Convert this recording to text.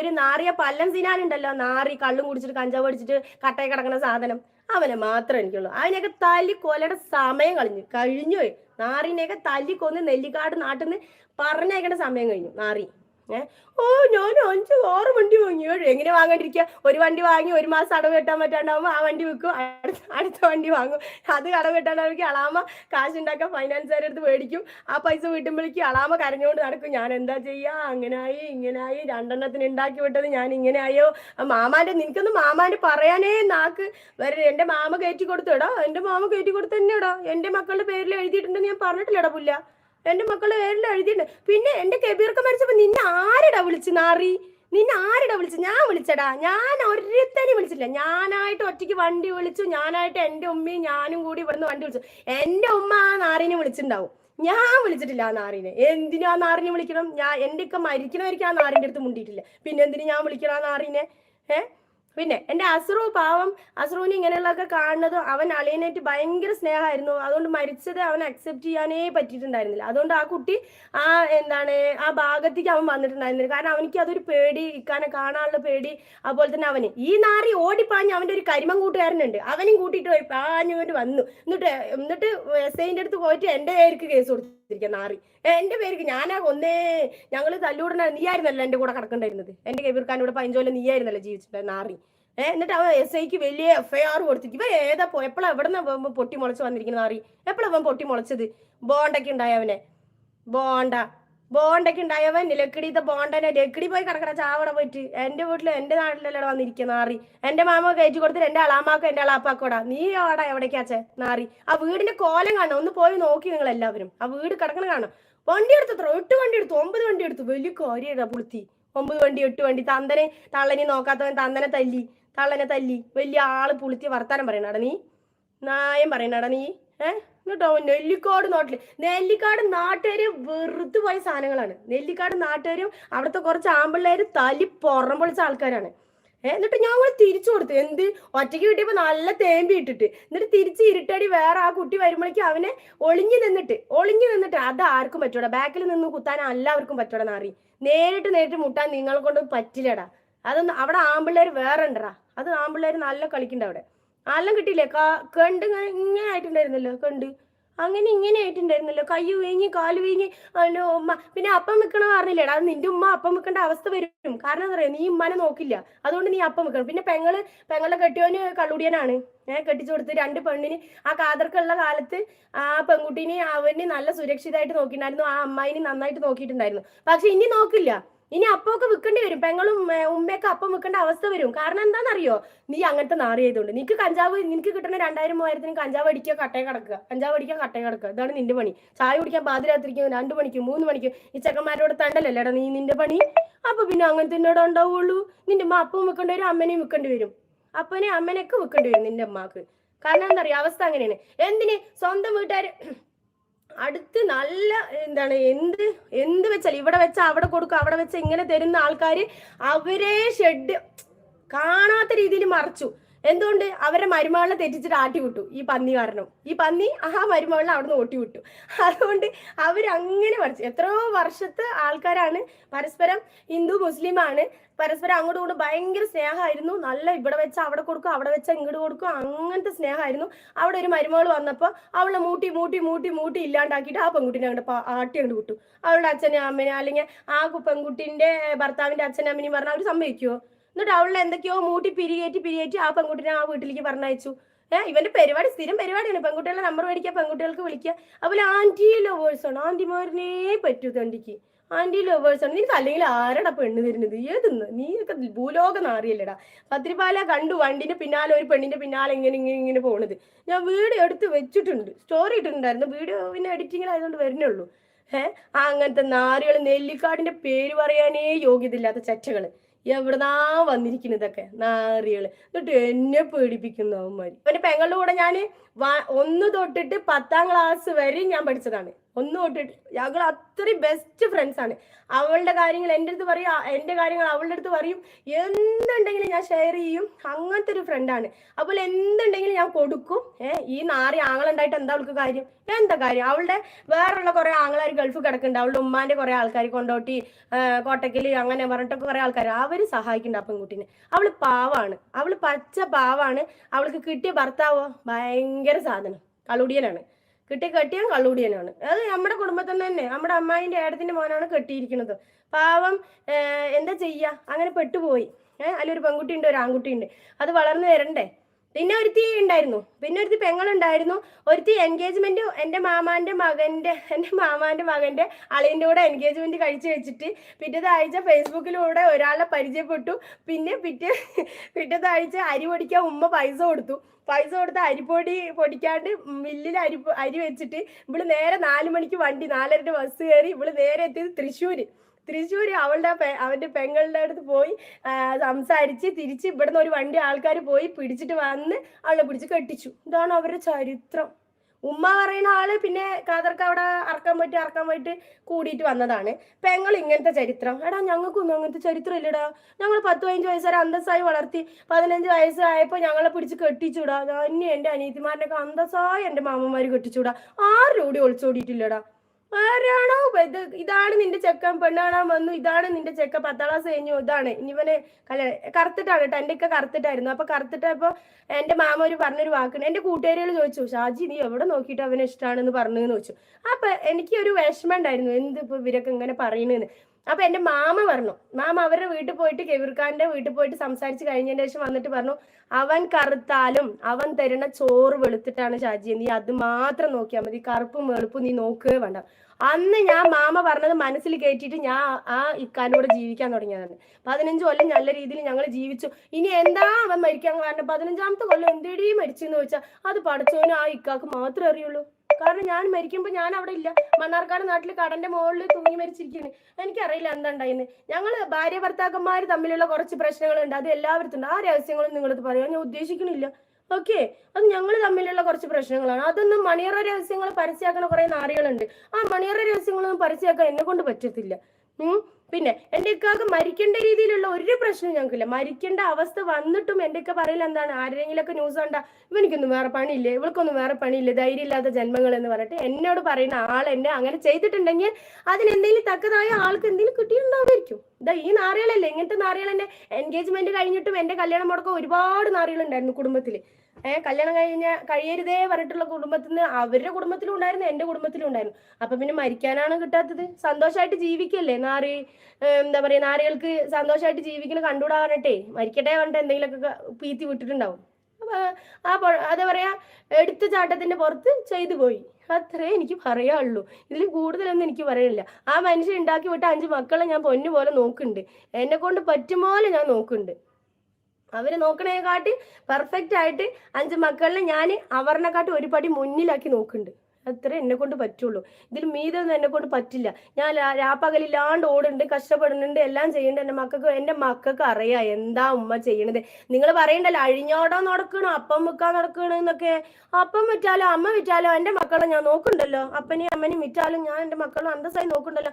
ഒരു നാറിയ പല്ലൻ സിനാനുണ്ടല്ലോ നാറി കള്ളും കുടിച്ചിട്ട് കഞ്ചാവ് അടിച്ചിട്ട് കട്ടയിൽ കിടക്കുന്ന സാധനം. അവനെ മാത്രമേ എനിക്കുള്ളൂ. അവനെയൊക്കെ തല്ലി കൊലയുടെ സമയം കളഞ്ഞു. കഴിഞ്ഞു നാറിനെയൊക്കെ തല്ലി കൊന്ന് നെല്ലിക്കാട് നാട്ടിൽ നിന്ന് പറഞ്ഞയക്കേണ്ട സമയം കഴിഞ്ഞു. നാറി. ഏ? ഓ ഞാൻ അഞ്ച് ആറ് വണ്ടി വാങ്ങി. എങ്ങനെ വാങ്ങാണ്ടിരിക്കുക ഒരു വണ്ടി വാങ്ങി ഒരു മാസം അടവ് കെട്ടാൻ പറ്റാണ്ടാവുമ്പോൾ ആ വണ്ടി വിൽക്കും. അടുത്ത അടുത്ത വണ്ടി വാങ്ങും. അത് കടവ് കെട്ടാണ്ടാവുമ്പോൾ അളാമ കാശ് ഉണ്ടാക്കാൻ ഫൈനാൻസുകാരുടെ അടുത്ത് മേടിക്കും. ആ പൈസ വീട്ടുമ്പോഴേക്ക് അളാമ കരഞ്ഞുകൊണ്ട് നടക്കും. ഞാൻ എന്താ ചെയ്യാ? അങ്ങനായി ഇങ്ങനായി. രണ്ടെണ്ണത്തിന് ഉണ്ടാക്കി വിട്ടത് ഞാൻ ഇങ്ങനെ ആയോ? മാമാന്റെ നിനക്കൊന്ന് മാമാന്റെ പറയാനേ നാക്ക്. വരെ എന്റെ മാമ കയറ്റി കൊടുത്തു. എടോ എന്റെ മാമ കയറ്റി കൊടുത്തു തന്നെയാടാ എന്റെ മക്കളുടെ പേരിൽ എഴുതിയിട്ടുണ്ടെന്ന് ഞാൻ പറഞ്ഞിട്ടില്ലടാ പുല്ല. എന്റെ മക്കളുടെ പേരിൽ എഴുതിയിട്ടുണ്ട്. പിന്നെ എന്റെ കെബീർക്ക് മരിച്ചപ്പോ നിന്നെ ആരെടാ വിളിച്ചു നാറി? നിന്നെ ആരെടാ വിളിച്ചു? ഞാൻ വിളിച്ചടാ. ഞാൻ ഒരുത്തനെ വിളിച്ചില്ല. ഞാനായിട്ട് ഒറ്റയ്ക്ക് വണ്ടി വിളിച്ചു. ഞാനായിട്ട് എന്റെ ഉമ്മയും ഞാനും കൂടി ഇവിടുന്ന് വണ്ടി വിളിച്ചു. എന്റെ ഉമ്മ ആ നാറിനെ വിളിച്ചിട്ടുണ്ടാവും. ഞാൻ വിളിച്ചിട്ടില്ല ആ നാറിനെ. എന്തിനാ ആ നാറിനെ വിളിക്കണം? ഞാൻ എന്റെ ഒക്കെ മരിക്കണവർക്ക് ആ നാറിന്റെ അടുത്ത് മുണ്ടിയിട്ടില്ല. പിന്നെ എന്തിനു ഞാൻ വിളിക്കണം ആ നാറിനെ? ഏ? പിന്നെ എന്റെ അസ്രു പാവം അസ്രുവിന് ഇങ്ങനെയുള്ളതൊക്കെ കാണുന്നത് അവൻ അളിയനായിട്ട് ഭയങ്കര സ്നേഹമായിരുന്നു. അതുകൊണ്ട് മരിച്ചത് അവൻ അക്സെപ്റ്റ് ചെയ്യാനേ പറ്റിയിട്ടുണ്ടായിരുന്നില്ല. അതുകൊണ്ട് ആ കുട്ടി ആ എന്താണ് ആ ഭാഗത്തേക്ക് അവൻ വന്നിട്ടുണ്ടായിരുന്നില്ല. കാരണം അവനിക്ക് അതൊരു പേടി ഇക്കാനെ കാണാനുള്ള പേടി അതുപോലെ തന്നെ അവന്. ഈ നാറി ഓടിപ്പാഞ്ഞ് അവന്റെ ഒരു കരിമം കൂട്ടുകാരനുണ്ട് അവനും കൂട്ടിയിട്ട് പോയി പാഞ്ഞുകൊണ്ട് വന്നു. എന്നിട്ട് എന്നിട്ട് എസ് ഐന്റെ അടുത്ത് പോയിട്ട് എന്റെ പേർക്ക് കേസ് കൊടുത്തിരിക്കുക നാറി. എന്റെ പേർക്ക് ഞാനാ കൊന്നേ. ഞങ്ങൾ തല്ലൂടന നീയായിരുന്നല്ലോ എന്റെ കൂടെ കിടക്കണ്ടായിരുന്നത്. എന്റെ കബീർഖാൻ ഇവിടെ പതിനഞ്ചോലം നീയായിരുന്നല്ലോ ജീവിച്ചിട്ട് നാറി. ഏഹ് എന്നിട്ട് അവൻ എസ് ഐക്ക് വലിയ എഫ് ഐ ആർ ഇവ ഏതാ പോ എപ്പോഴാണ് പൊട്ടി മുളച്ച് വന്നിരിക്കുന്ന അറി എപ്പോഴാണ് അവൻ പൊട്ടി മുളച്ചത്? ബോണ്ടൊക്കെ ഉണ്ടായവനെ ബോണ്ട. ബോണ്ടൊക്കെ ഉണ്ടായവൻ ലക്കിടിത്തെ ബോണ്ടനെ ലക്കിടി പോയി കിടക്കണ ചാവട പോയിട്ട്. എന്റെ വീട്ടിൽ എന്റെ നാട്ടിലല്ലേ വന്നിരിക്കുന്ന നാറി എന്റെ മാമ കയറ്റി കൊടുത്തിട്ട് എന്റെ അളാമാക്കും എന്റെ അളാപ്പാക്കോടാ. നീ ആടാ എവിടേക്കാച്ചേ നാറി ആ വീടിന്റെ കോലം കാണണം ഒന്ന് പോയി നോക്കി നിങ്ങൾ എല്ലാവരും. ആ വീട് കിടക്കണ കാണാം. വണ്ടി എടുത്തത്ര എട്ട് വണ്ടി എടുത്തു. ഒമ്പത് വണ്ടി എടുത്തു. വലിയ കാര്യമാ പുളുത്തി. ഒമ്പത് വണ്ടി എട്ട് വണ്ടി. തന്തനെ തള്ളനി നോക്കാത്തവൻ തന്തനെ തല്ലി. തള്ളനെ തല്ലി. വലിയ ആൾ പുളിത്തി വർത്താനം പറയണടാ നീ. നായം പറയണടാ നീ. ഏ? എന്നിട്ടോ നെല്ലിക്കാട് നാട്ടിൽ. നെല്ലിക്കാട് നാട്ടുകാര് വെറുതെ പോയ സാധനങ്ങളാണ്. നെല്ലിക്കാട് നാട്ടുകാരും അവിടുത്തെ കുറച്ച് ആമ്പിള്ളേര് തല്ലി പുറം പൊളിച്ച ആൾക്കാരാണ്. ഏഹ് എന്നിട്ട് ഞാൻ കൂടെ തിരിച്ചു കൊടുത്തു. എന്ത്? ഒറ്റയ്ക്ക് കിട്ടിയപ്പോ നല്ല തേമ്പി ഇട്ടിട്ട്. എന്നിട്ട് തിരിച്ച് ഇരുട്ടടി വേറെ ആ കുട്ടി വരുമ്പോഴേക്കും അവനെ ഒളിഞ്ഞു നിന്നിട്ട്. ഒളിഞ്ഞു നിന്നിട്ട് അത് ആർക്കും പറ്റൂടാ ബാക്കിൽ നിന്ന് കുത്താൻ എല്ലാവർക്കും പറ്റൂടാ നാറി നേരിട്ട് നേരിട്ട് മുട്ടാൻ നിങ്ങളെ കൊണ്ട് പറ്റില്ലടാ. അതൊന്നും അവിടെ ആമ്പിള്ളേർ വേറെ ഉണ്ടറാ അത് ആമ്പിള്ളേർ നല്ല കളിക്കണ്ട അവിടെ. നല്ല കിട്ടിയില്ലേ? കണ്ട് ഇങ്ങനെ ഇങ്ങനെ ആയിട്ടുണ്ടായിരുന്നല്ലോ കണ്ട്. അങ്ങനെ ഇങ്ങനെ ആയിട്ടുണ്ടായിരുന്നല്ലോ. കൈ വീങ്ങി കാൽ വീങ്ങി അതിന്റെ ഉമ്മ. പിന്നെ അപ്പം വെക്കണ പറഞ്ഞില്ലേടാ? അത് നിന്റെ ഉമ്മ അപ്പം വെക്കേണ്ട അവസ്ഥ വരും. കാരണം എന്താ പറയുക നീ ഉമ്മനെ നോക്കില്ല. അതുകൊണ്ട് നീ അപ്പം വെക്കണം. പിന്നെ പെങ്ങൾ പെങ്ങളെ കെട്ടിയോന് കള്ളുടിയനാണ്. ഞാൻ കെട്ടിച്ചു കൊടുത്ത് രണ്ട് പെണ്ണിന് ആ കാതർക്കുള്ള കാലത്ത് ആ പെൺകുട്ടീനെ അവന് നല്ല സുരക്ഷിതമായിട്ട് നോക്കിയിട്ടുണ്ടായിരുന്നു ആ അമ്മായിനെ നന്നായിട്ട് നോക്കിയിട്ടുണ്ടായിരുന്നു. പക്ഷെ ഇനി നോക്കില്ല. ഇനി അപ്പമൊക്കെ വിൽക്കേണ്ടി വരും. പെങ്ങളും ഉമ്മയൊക്കെ അപ്പം വിൽക്കേണ്ട അവസ്ഥ വരും. കാരണം എന്താണെന്നറിയോ? നീ അങ്ങനത്തെ നാറി ചെയ്തുകൊണ്ട് നിനക്ക് കഞ്ചാവ് നിനക്ക് കിട്ടുന്ന രണ്ടായിരം മൂവായിരത്തിന് കഞ്ചാവ് അടിക്കുക കട്ടയെ കിടക്കുക. കഞ്ചാവ് അടിക്കാൻ കട്ടയെ കിടക്കുക. ഇതാണ് നിന്റെ പണി. ചായ കുടിക്കാൻ പാതിരാത്രിക്കും രണ്ടു മണിക്കും മൂന്ന് മണിക്കും ഈ ചെക്കന്മാരോട് തണ്ടല്ലേടാ നീ നിന്റെ പണി. അപ്പൊ പിന്നെ അങ്ങനെ എന്നോട് ഉണ്ടാവുള്ളൂ. നിന്റെ അമ്മ അപ്പം വെക്കേണ്ടി വരും അമ്മനെയും വെക്കേണ്ടി വരും. അപ്പനെ അമ്മനെയൊക്കെ വെക്കേണ്ടി വരും നിന്റെ അമ്മയ്ക്ക് കാരണം എന്താ പറയാ അവസ്ഥ അങ്ങനെയാണ്. എന്തിന്? സ്വന്തം വീട്ടുകാര് അടുത്ത് നല്ല എന്താണ് എന്ത് എന്ത് വെച്ചാൽ ഇവിടെ വെച്ചാൽ അവിടെ കൊടുക്കും അവിടെ വെച്ച ഇങ്ങനെ തരുന്ന ആൾക്കാർ അവരെ ഷെഡ് കാണാത്ത രീതിയിൽ മറച്ചു. എന്തുകൊണ്ട്? അവരെ മരുമകളെ തെറ്റിച്ചിട്ട് ആട്ടി വിട്ടു ഈ പന്നി കാരണം. ഈ പന്നി ആ മരുമകളെ അവിടുന്ന് ഓട്ടി വിട്ടു. അതുകൊണ്ട് അവരങ്ങനെ മറിച്ചു എത്രയോ വർഷത്തെ ആൾക്കാരാണ്. പരസ്പരം ഹിന്ദു മുസ്ലിമാണ്. പരസ്പരം അങ്ങോട്ടും ഇങ്ങോട്ടും ഭയങ്കര സ്നേഹമായിരുന്നു. നല്ല ഇവിടെ വെച്ച അവിടെ കൊടുക്കും അവിടെ വെച്ച ഇങ്ങോട്ട് കൊടുക്കും. അങ്ങനത്തെ സ്നേഹമായിരുന്നു. അവിടെ ഒരു മരുമകൾ വന്നപ്പോൾ അവളെ മൂട്ടി മൂട്ടി മൂട്ടി മൂട്ടി ഇല്ലാണ്ടാക്കിയിട്ട് ആ പെൺകുട്ടിനെ അങ്ങോട്ട് ആട്ടി അങ്ങോട്ട് വിട്ടു. അവളുടെ അച്ഛനും അമ്മനെ അല്ലെങ്കിൽ ആ പെൺകുട്ടീന്റെ ഭർത്താവിന്റെ അച്ഛനും അമ്മനെയും പറഞ്ഞാൽ അവർ സമ്മതിക്കുമോ എന്നിട്ട് അവളെ എന്തൊക്കെയോ മൂട്ടി പിരിയേറ്റി പിരിയേറ്റി ആ പെൺകുട്ടിനെ ആ വീട്ടിലേക്ക് പറഞ്ഞയച്ചു. ഏഹ് ഇവന്റെ പരിപാടി സ്ഥിരം പരിപാടിയാണ്. പെൺകുട്ടികളെ നമ്പർ മേടിക്കുക പെൺകുട്ടികൾക്ക് വിളിക്കുക. അതുപോലെ ആന്റി ലവേഴ്സ് ആണ്. ആന്റിമാരനെ പറ്റൂ തണ്ടിക്ക്. ആന്റി ലവേഴ്സ് ആണ്. നിനക്ക് അല്ലെങ്കിൽ ആരടാ പെണ്ണ് തരുന്നത്? ഏതെന്ന്? നീയൊക്കെ ഭൂലോകം നാറിയല്ലടാ. പത്തിരിപ്പാല കണ്ടു വണ്ടിന്റെ പിന്നാലെ ഒരു പെണ്ണിന്റെ പിന്നാലെ ഇങ്ങനെ ഇങ്ങനെ ഇങ്ങനെ പോണത്. ഞാൻ വീഡിയോ എടുത്ത് വെച്ചിട്ടുണ്ട്. സ്റ്റോറി ഇട്ടിട്ടുണ്ടായിരുന്നു. വീഡിയോ പിന്നെ എഡിറ്റിങ്ങിലായതുകൊണ്ട് വരുന്നുള്ളൂ ഏഹ് അങ്ങനത്തെ നാരുകൾ നെല്ലിക്കാടിന്റെ പേര് പറയാനേ യോഗ്യതയില്ലാത്ത ചച്ചകൾ എവിടുന്നാ വന്നിരിക്കുന്നതൊക്കെ നാറികൾ. എന്നിട്ട് എന്നെ പേടിപ്പിക്കുന്നു അവന്മാര്. അവന്റെ പെങ്ങളുടെ കൂടെ ഞാൻ ഒന്ന് തൊട്ടിട്ട് പത്താം ക്ലാസ് വരെ ഞാൻ പഠിച്ചതാണ്. ഒന്നും തൊട്ടിട്ട് ഞങ്ങൾ അത്രയും ബെസ്റ്റ് ഫ്രണ്ട്സ് ആണ്. അവളുടെ കാര്യങ്ങൾ എന്റെ അടുത്ത് പറയും എന്റെ കാര്യങ്ങൾ അവളുടെ അടുത്ത് പറയും. എന്തുണ്ടെങ്കിലും ഞാൻ ഷെയർ ചെയ്യും. അങ്ങനത്തെ ഒരു ഫ്രണ്ടാണ് അപ്പോൾ എന്തുണ്ടെങ്കിലും ഞാൻ കൊടുക്കും. ഏഹ് ഈ നാറി ആങ്ങളുണ്ടായിട്ട് എന്താ അവൾക്ക് കാര്യം? എന്താ കാര്യം? അവളുടെ വേറെയുള്ള കുറെ ആങ്ങളാർ ഗൾഫ് കിടക്കുന്നുണ്ട് അവളുടെ ഉമ്മാന്റെ കുറെ ആൾക്കാർ കൊണ്ടോട്ടി കോട്ടക്കൽ അങ്ങനെ പറഞ്ഞിട്ടൊക്കെ കുറെ ആൾക്കാർ അവർ സഹായിക്കുന്നുണ്ട് ആ പെൺകുട്ടീനെ. അവൾ പാവാണ്. അവൾ പച്ച പാവാണ്. അവൾക്ക് കിട്ടിയ ഭർത്താവോ? ഭയങ്കര സാധനം. കളുടിയനാണ് കിട്ടിയ കെട്ടിയാൻ കള്ളുകുടിയനാണ്. അത് നമ്മുടെ കുടുംബത്തിൽ തന്നെ നമ്മുടെ അമ്മായിന്റെ ഏടത്തിന്റെ മോനാണ് കെട്ടിയിരിക്കുന്നത്. പാവം എന്താ ചെയ്യാ? അങ്ങനെ പെട്ടുപോയി. ഏഹ് അതിലൊരു പെൺകുട്ടി ഉണ്ട് ഒരു ആൺകുട്ടി ഉണ്ട് അത് വളർന്നു വരണ്ടേ? പിന്നെ ഒരുത്തി ഉണ്ടായിരുന്നു. പിന്നെ ഒരുത്തി പെങ്ങളുണ്ടായിരുന്നു. ഒരുത്തി എൻഗേജ്മെന്റ് എന്റെ മാമാന്റെ മകന്റെ എന്റെ മാമാന്റെ മകന്റെ അളിയന്റെ കൂടെ എൻഗേജ്മെന്റ് കഴിച്ചു വെച്ചിട്ട് പിറ്റത്തെ ആഴ്ച ഫേസ്ബുക്കിലൂടെ ഒരാളെ പരിചയപ്പെട്ടു. പിന്നെ പിറ്റേ പിറ്റത്തെ ആഴ്ച അരി പൊടിക്കാൻ ഉമ്മ പൈസ കൊടുത്തു. പൈസ കൊടുത്ത് അരിപ്പൊടി പൊടിക്കാണ്ട് മില്ലിൽ അരി അരി വെച്ചിട്ട് ഇവൾ നേരെ നാല് മണിക്ക് വണ്ടി നാലരയുടെ ബസ് കയറി ഇവൾ നേരെ എത്തിയത് തൃശ്ശൂര്. തൃശ്ശൂര് അവളുടെ അവന്റെ പെങ്ങളുടെ അടുത്ത് പോയി സംസാരിച്ച് തിരിച്ച് ഇവിടുന്ന് ഒരു വണ്ടി ആൾക്കാർ പോയി പിടിച്ചിട്ട് വന്ന് അവളെ പിടിച്ച് കെട്ടിച്ചു. ഇതാണ് അവരുടെ ചരിത്രം. ഉമ്മ പറയുന്ന ആൾ പിന്നെ കാതർക്ക് അവിടെ അറക്കാൻ പറ്റി അറക്കാൻ പോയിട്ട് കൂടിയിട്ട് വന്നതാണ്. പെങ്ങൾ ഇങ്ങനത്തെ ചരിത്രം. എടാ ഞങ്ങൾക്കൊന്നും അങ്ങനത്തെ ചരിത്രം ഇല്ലടാ. ഞങ്ങൾ പത്ത് പതിനഞ്ച് വയസ്സ് വരെ അന്തസ്സായി വളർത്തി പതിനഞ്ച് വയസ്സായപ്പോൾ ഞങ്ങളെ പിടിച്ച് കെട്ടിച്ചൂടാ. ഞാൻ എന്റെ അനിയത്തിമാരനൊക്കെ അന്തസ്സായി എന്റെ മാമന്മാര് കെട്ടിച്ചൂടാ. ആരും കൂടി ഒളിച്ചോടിയിട്ടില്ലടാ. ആരാണോ? ഇത് ഇതാണ് നിന്റെ ചെക്കൻ പെണ്ണാണാൻ വന്നു? ഇതാണ് നിന്റെ ചെക്കൻ പത്താം ക്ലാസ് കഴിഞ്ഞു. ഇതാണ്. ഇനിവനെ കല്യാണം കറുത്തിട്ടാണ് കേട്ടോ. എന്റെ ഒക്കെ കറുത്തിട്ടായിരുന്നു. അപ്പൊ കറുത്തിട്ടപ്പോ എന്റെ മാമ ഒരു പറഞ്ഞൊരു വാക്കുണ്ട്. എന്റെ കൂട്ടുകാരികൾ ചോദിച്ചു ഷാജി നീ എവിടെ നോക്കിയിട്ട് അവനെ ഇഷ്ടമാണെന്ന് പറഞ്ഞു എന്ന് ചോദിച്ചു. അപ്പൊ എനിക്ക് ഒരു വിഷമം ഉണ്ടായിരുന്നു. എന്ത് ഇപ്പൊ ഇവരൊക്കെ ഇങ്ങനെ പറയുന്നതെന്ന് അപ്പൊ എന്റെ മാമ പറഞ്ഞു മാമ അവരുടെ വീട്ടിൽ പോയിട്ട് കെവിർഖാന്റെ വീട്ടിൽ പോയിട്ട് സംസാരിച്ച് കഴിഞ്ഞതിന് ശേഷം വന്നിട്ട് പറഞ്ഞു അവൻ കറുത്താലും അവൻ തരുന്ന ചോറ് വെളുത്തിട്ടാണ് ഷാജി നീ അത് മാത്രം നോക്കിയാൽ മതി കറുപ്പും വെളുപ്പും നീ നോക്കുക വേണ്ട. അന്ന് ഞാൻ മാമ പറഞ്ഞത് മനസ്സിൽ കയറ്റിയിട്ട് ഞാൻ ആ ഇക്കാനോട് ജീവിക്കാൻ തുടങ്ങിയതാണ്. പതിനഞ്ച് കൊല്ലം നല്ല രീതിയിൽ ഞങ്ങൾ ജീവിച്ചു. ഇനി എന്താ അവൻ മരിക്കാൻ കാരണം? പതിനഞ്ചാമത്തെ കൊല്ലം എന്തേടി മരിച്ചെന്ന് ചോദിച്ചാൽ അത് പഠിച്ചവനും ആ ഇക്കാക്ക് മാത്രമേ അറിയുള്ളൂ. കാരണം ഞാൻ മരിക്കുമ്പോൾ ഞാൻ അവിടെ ഇല്ല. മണ്ണാർക്കാട് നാട്ടിൽ കടന്റെ മുകളിൽ തൂങ്ങി മരിച്ചിരിക്കുന്നു എനിക്കറിയില്ല എന്താ ഉണ്ടായിന്ന്. ഞങ്ങൾ ഭാര്യ ഭർത്താക്കന്മാർ തമ്മിലുള്ള കുറച്ച് പ്രശ്നങ്ങളുണ്ട്. അത് എല്ലാവർക്കും ആ രഹസ്യങ്ങളും നിങ്ങളത് പറയാൻ ഞാൻ ഉദ്ദേശിക്കണില്ല. ഓക്കെ? അത് ഞങ്ങൾ തമ്മിലുള്ള കുറച്ച് പ്രശ്നങ്ങളാണ്. അതൊന്നും മണിയറ രഹസ്യങ്ങൾ പരസ്യമാക്കണ കുറെ നാറികളുണ്ട്. ആ മണിയറ രഹസ്യങ്ങളൊന്നും പരസ്യമാക്കാൻ എന്നെ കൊണ്ട് പറ്റത്തില്ല. ഉം? പിന്നെ എന്റെ ഇക്കാക്ക് മരിക്കേണ്ട രീതിയിലുള്ള ഒരു പ്രശ്നവും ഞങ്ങൾക്കില്ല. മരിക്കേണ്ട അവസ്ഥ വന്നിട്ടും എന്റെ ഒക്കെ പറയൽ എന്താണ്? ആരെങ്കിലൊക്കെ ന്യൂസ് കണ്ട ഇവനിക്കൊന്നും വേറെ പണിയില്ലേ? ഇവൾക്കൊന്നും വേറെ പണിയില്ലേ? ധൈര്യമില്ലാത്ത ജന്മങ്ങൾ എന്ന് പറഞ്ഞിട്ട് എന്നോട് പറയുന്ന ആൾ എന്നെ അങ്ങനെ ചെയ്തിട്ടുണ്ടെങ്കിൽ അതിനെന്തെങ്കിലും തക്കതായ ആൾക്ക് എന്തെങ്കിലും കിട്ടിയിട്ടുണ്ടാവുമായിരിക്കും. ഇതാ ഈ നാറികളല്ലേ? ഇങ്ങനത്തെ നാറികൾ തന്നെ എൻഗേജ്മെന്റ് കഴിഞ്ഞിട്ടും എന്റെ കല്യാണം മുടക്കം ഒരുപാട് നാറികളുണ്ടായിരുന്നു കുടുംബത്തിൽ ഏഹ് കല്യാണം കഴിഞ്ഞ കഴിയരുതേ പറഞ്ഞിട്ടുള്ള കുടുംബത്തിൽ നിന്ന് അവരുടെ കുടുംബത്തിലും ഉണ്ടായിരുന്നു എന്റെ കുടുംബത്തിലും ഉണ്ടായിരുന്നു. അപ്പൊ പിന്നെ മരിക്കാനാണ് കിട്ടാത്തത്. സന്തോഷമായിട്ട് ജീവിക്കല്ലേ നാറി എന്താ പറയാ നാരികൾക്ക് സന്തോഷമായിട്ട് ജീവിക്കുന്ന കണ്ടുകൂടാ പറഞ്ഞിട്ടേ മരിക്കട്ടെ പറഞ്ഞിട്ട് എന്തെങ്കിലുമൊക്കെ പീത്തി വിട്ടിട്ടുണ്ടാവും. അപ്പൊ ആ എന്താ പറയാ എടുത്ത ചാട്ടത്തിന്റെ പുറത്ത് ചെയ്തു പോയി. അത്രേ എനിക്ക് പറയാനുള്ളൂ. ഇതിൽ കൂടുതലൊന്നും എനിക്ക് പറയാനില്ല. ആ മനുഷ്യൻ ഉണ്ടാക്കി വിട്ട അഞ്ച് മക്കളെ ഞാൻ പൊന്നു പോലെ നോക്കുന്നുണ്ട്. എന്നെ കൊണ്ട് പറ്റും പോലെ ഞാൻ നോക്കുന്നുണ്ട്. അവർ നോക്കണേക്കാട്ടി പെർഫെക്റ്റ് ആയിട്ട് അഞ്ച് മക്കളിനെ ഞാൻ അവരിനെക്കാട്ടി ഒരു പടി മുന്നിലാക്കി നോക്കുന്നുണ്ട്. അത്ര എന്നെ കൊണ്ട് പറ്റുള്ളൂ. ഇതിൽ മീതൊന്നും എന്നെ കൊണ്ട് പറ്റില്ല. ഞാൻ രാപ്പകലില്ലാണ്ട് ഓടുന്നുണ്ട് കഷ്ടപ്പെടുന്നുണ്ട് എല്ലാം ചെയ്യുന്നുണ്ട്. എന്റെ മക്കൾക്ക് എന്റെ മക്കൾക്ക് അറിയാം എന്താ ഉമ്മ ചെയ്യണത്. നിങ്ങൾ പറയണ്ടല്ലോ അഴിഞ്ഞോടോ നടക്കണോ അപ്പം വിൽക്കാൻ നടക്കണോ എന്നൊക്കെ. അപ്പം വിറ്റാലോ അമ്മ വിറ്റാലോ എന്റെ മക്കളെ ഞാൻ നോക്കുന്നുണ്ടല്ലോ. അപ്പനെയും അമ്മനെയും വിറ്റാലും ഞാൻ എന്റെ മക്കളും അന്തസ്സായി നോക്കുന്നുണ്ടല്ലോ.